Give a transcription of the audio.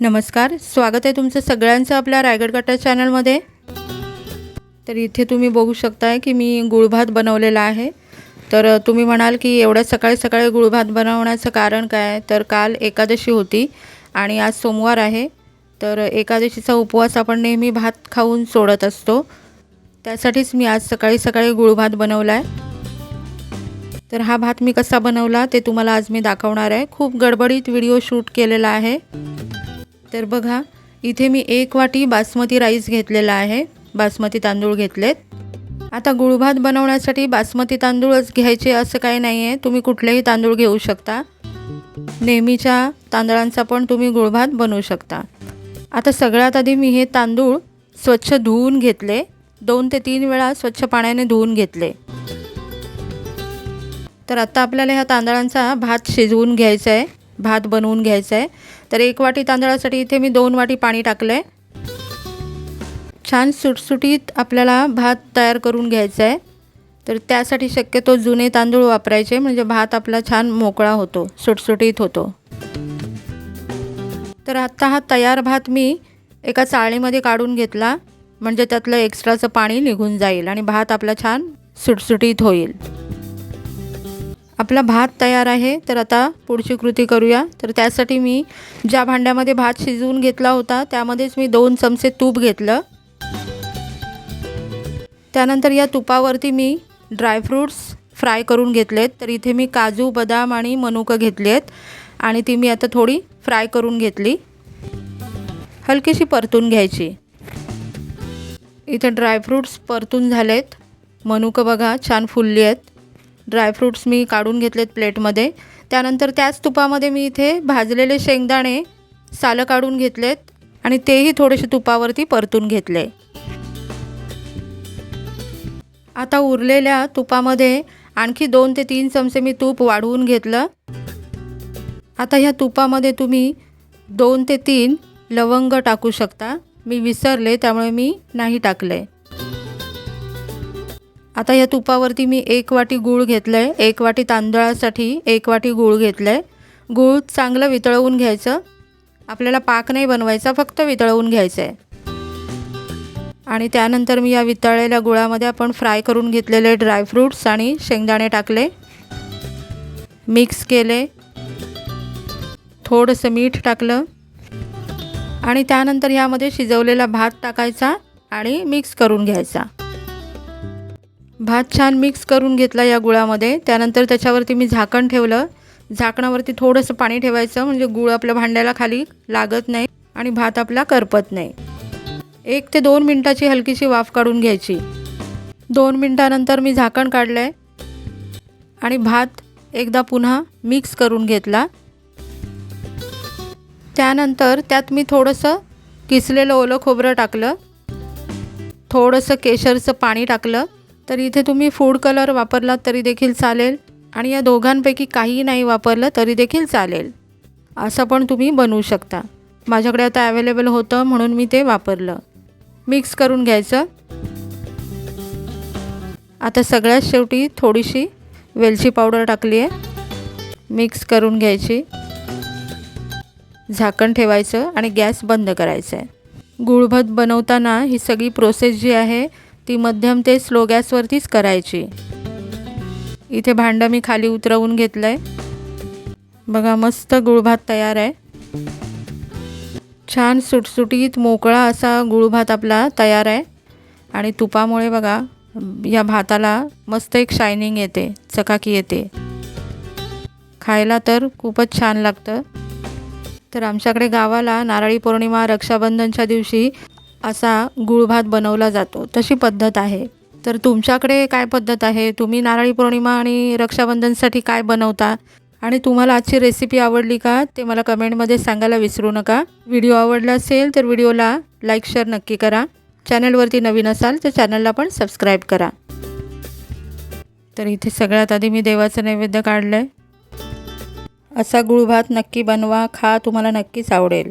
नमस्कार स्वागत आहे तुमचं सगळ्यांचं आपल्या रायगड कट्टा चॅनलमध्ये. तर इथे तुम्ही बघू शकताय की मी गुळभात बनवलेला आहे. तर तुम्ही म्हणाल की एवढ्या सकाळी सकाळी गुळभात बनवण्याचं कारण काय? तर काल एकादशी होती आणि आज सोमवार आहे. तर एकादशीचा उपवास आपण नेहमी भात खाऊन सोडत असतो. त्यासाठीच मी आज सकाळी सकाळी गुळभात बनवला आहे तर हा भात मी कसा बनवला ते तुम्हाला आज मी दाखवणार आहे. खूप गडबडीत व्हिडिओ शूट केलेला आहे. तर बघा इथे मी एक वाटी बासमती राईस घेतलेला आहे. बासमती तांदूळ घेतलेत. आता गुळभात बनवण्यासाठी बासमती तांदूळच घ्यायचे असं काही नाही आहे तुम्ही कुठलेही तांदूळ घेऊ शकता. नेहमीच्या तांदळांचा पण तुम्ही गुळभात बनवू शकता. आता सगळ्यात आधी मी हे तांदूळ स्वच्छ धुवून घेतले. दोन ते तीन वेळा स्वच्छ पाण्याने धुवून घेतले. तर आता आपल्याला ह्या तांदळांचा भात शिजवून घ्यायचा आहे. भात बनवून घ्यायचा आहे तर एक वाटी तांदळासाठी इथे मी दोन वाटी पाणी टाकलं आहे छान सुटसुटीत आपल्याला भात तयार करून घ्यायचा आहे तर त्यासाठी शक्यतो जुने तांदूळ वापरायचे म्हणजे भात आपला छान मोकळा होतो सुटसुटीत होतो. तर आत्ता हा तयार भात मी एका चाळणीमध्ये काढून घेतला म्हणजे त्यातलं एक्स्ट्राचं पाणी निघून जाईल आणि भात आपला छान सुटसुटीत होईल. आपला भात तयार आहे तर आता पुढची कृती करूया. तर त्यासाठी मी ज्या भांड्यामध्ये भात शिजवून घेतला होता त्यामध्येच मी दोन चमचे तूप घेतलं. त्यानंतर या तुपावरती मी ड्रायफ्रूट्स फ्राय करून घेतलेत. तर इथे मी काजू बदाम आणि मनुकं घेतली आहेत आणि ती मी आता थोडी फ्राय करून घेतली. हलकीशी परतून घ्यायची. इथे ड्रायफ्रूट्स परतून झालेत. मनुकं बघा छान फुलली आहेत. ड्रायफ्रूट्स मी काढून घेतलेत प्लेटमध्ये. त्यानंतर त्याच तुपामध्ये मी इथे भाजलेले शेंगदाणे सालं काढून घेतलेत आणि तेही थोडेसे तुपावरती परतून घेतले. आता उरलेल्या तुपामध्ये आणखी दोन ते तीन चमचे मी तूप वाढवून घेतलं. आता ह्या तुपामध्ये तुम्ही दोन ते तीन लवंग टाकू शकता. मी विसरले त्यामुळे मी नाही टाकले. आता या तुपावरती मी एक वाटी गूळ घेतलं आहे एक वाटी तांदळासाठी एक वाटी गूळ घेतलं आहे गूळ चांगलं वितळवून घ्यायचं. आपल्याला पाक नाही बनवायचा फक्त वितळवून घ्यायचं आहे आणि त्यानंतर मी या वितळलेल्या गुळामध्ये आपण फ्राय करून घेतलेले ड्रायफ्रूट्स आणि शेंगदाणे टाकले. मिक्स केले. थोडंसं मीठ टाकलं. आणि त्यानंतर ह्यामध्ये शिजवलेला भात टाकायचा आणि मिक्स करून घ्यायचा. भात छान मिक्स करून घेतला या गुळामध्ये. त्यानंतर त्याच्यावरती मी झाकण ठेवलं. झाकणावरती थोडंसं पाणी ठेवायचं म्हणजे गुळ आपल्या भांड्याला खाली लागत नाही आणि भात आपला करपत नाही. एक ते दोन मिनटाची हलकीशी वाफ काढून घ्यायची. दोन मिनटानंतर मी झाकण काढलं आहे आणि भात एकदा पुन्हा मिक्स करून घेतला. त्यानंतर त्यात मी थोडंसं किसलेलं ओलं खोबरं टाकलं. थोडंसं केशरचं पाणी टाकलं. तर इथे तुम्ही फूड कलर वापरलात तरी देखील चालेल. आणि या दोघांपैकी काहीही नाही वापरलं तरी देखील चालेल. असं पण तुम्ही बनवू शकता. माझ्याकडे आता अवेलेबल होतं म्हणून मी ते वापरलं. मिक्स करून घ्यायचं. आता सगळ्यात शेवटी थोडीशी वेलची पावडर टाकली आहे मिक्स करून घ्यायची. झाकण ठेवायचं आणि गॅस बंद करायचं आहे गुळभत बनवताना ही सगळी प्रोसेस जी आहे ती मध्यम ते स्लो गॅसवरतीच करायची. इथे भांडं मी खाली उतरवून घेतलं आहे बघा मस्त गुळभात तयार आहे. छान सुटसुटीत मोकळा असा गुळभात आपला तयार आहे. आणि तुपामुळे बघा या भाताला मस्त एक शायनिंग येते चकाकी येते. खायला तर खूपच छान लागतं. तर आमच्याकडे गावाला नारळी पौर्णिमा रक्षाबंधनच्या दिवशी असा गुळभात बनवला जातो. तशी पद्धत आहे. तर तुमच्याकडे काय पद्धत आहे? तुम्ही नारळी पौर्णिमा आणि रक्षाबंधनसाठी काय बनवता? आणि तुम्हाला आजची रेसिपी आवडली का? ते मला कमेंटमध्ये सांगायला विसरू नका. व्हिडिओ आवडला असेल तर व्हिडिओला लाईक शेअर नक्की करा. चॅनलवरती नवीन असाल तर चॅनलला पण सबस्क्राईब करा. तर इथे सगळ्यात आधी मी देवाचं नैवेद्य काढलं आहे असा गुळभात नक्की बनवा. खा तुम्हाला नक्कीच आवडेल.